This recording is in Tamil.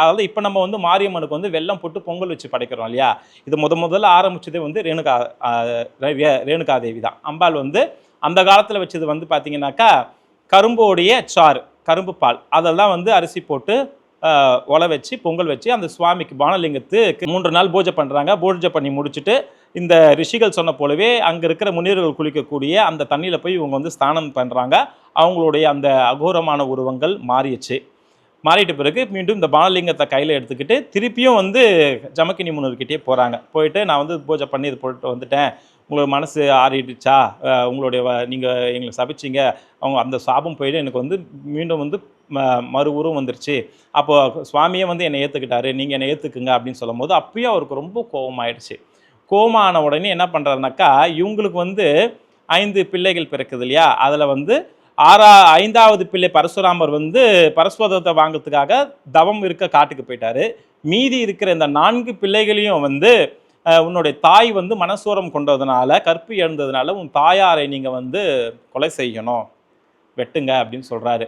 அதாவது இப்போ நம்ம வந்து மாரியம்மனுக்கு வந்து வெல்லம் போட்டு பொங்கல் வச்சு படைக்கிறோம் இல்லையா? இது முத முதல்ல ஆரம்பிச்சதே வந்து ரேணுகா ரேணுகாதேவி ரேணுகா தேவி தான். அம்பாள் வந்து அந்த காலத்தில் வச்சது வந்து பார்த்தீங்கன்னாக்கா கரும்போடைய சாறு கரும்பு பால். அதெல்லாம் வந்து அரிசி போட்டு உலை ஒலை வச்சு பொங்கல் வச்சு அந்த சுவாமிக்கு பானலிங்கத்துக்கு மூன்று நாள் பூஜை பண்ணுறாங்க பூஜை பண்ணி முடிச்சுட்டு இந்த ரிஷிகள் சொன்ன போலவே அங்கே இருக்கிற முனிவர்கள் குளிக்கக்கூடிய அந்த தண்ணியில் போய் இவங்க வந்து ஸ்நானம் பண்ணுறாங்க அவங்களுடைய அந்த அகோரமான உருவங்கள் மாறிடுச்சு. மாறிட்ட பிறகு மீண்டும் இந்த பானலிங்கத்தை கையில் எடுத்துக்கிட்டு திருப்பியும் வந்து ஜமக்கினி முன்னர்கிட்டே போகிறாங்க போயிட்டு நான் வந்து பூஜை பண்ணி இது போட்டு வந்துட்டேன். உங்களோட மனசு ஆறிடுச்சா? உங்களுடைய நீங்கள் எங்களை சபிச்சிங்க. அவங்க அந்த சாபம் போயிட்டு எனக்கு வந்து மீண்டும் வந்து ம- மறு உருவம் வந்துருச்சு. அப்போ சுவாமியே வந்து என்னை ஏற்றுக்கிட்டாரு நீங்கள் என்னை ஏற்றுக்குங்க அப்படின்னு சொல்லும்போது அப்பயும் அவருக்கு ரொம்ப கோபமாயிடுச்சு. கோபமான உடனே என்ன பண்ணுறாருனாக்கா இவங்களுக்கு வந்து ஐந்து பிள்ளைகள் பிறக்குது இல்லையா? அதில் வந்து ஆறா ஐந்தாவது பிள்ளை பரசுராமர் வந்து பரஸ்வதத்தை வாங்குறதுக்காக தவம் இருக்க காட்டுக்கு போயிட்டாரு. மீதி இருக்கிற இந்த நான்கு பிள்ளைகளையும் வந்து உன்னுடைய தாய் வந்து மனசோரம் கொண்டதுனால கற்பு எழுந்ததுனால உன் தாயாரை நீங்கள் வந்து கொலை செய்யணும். வெட்டுங்க அப்படின்னு சொல்கிறாரு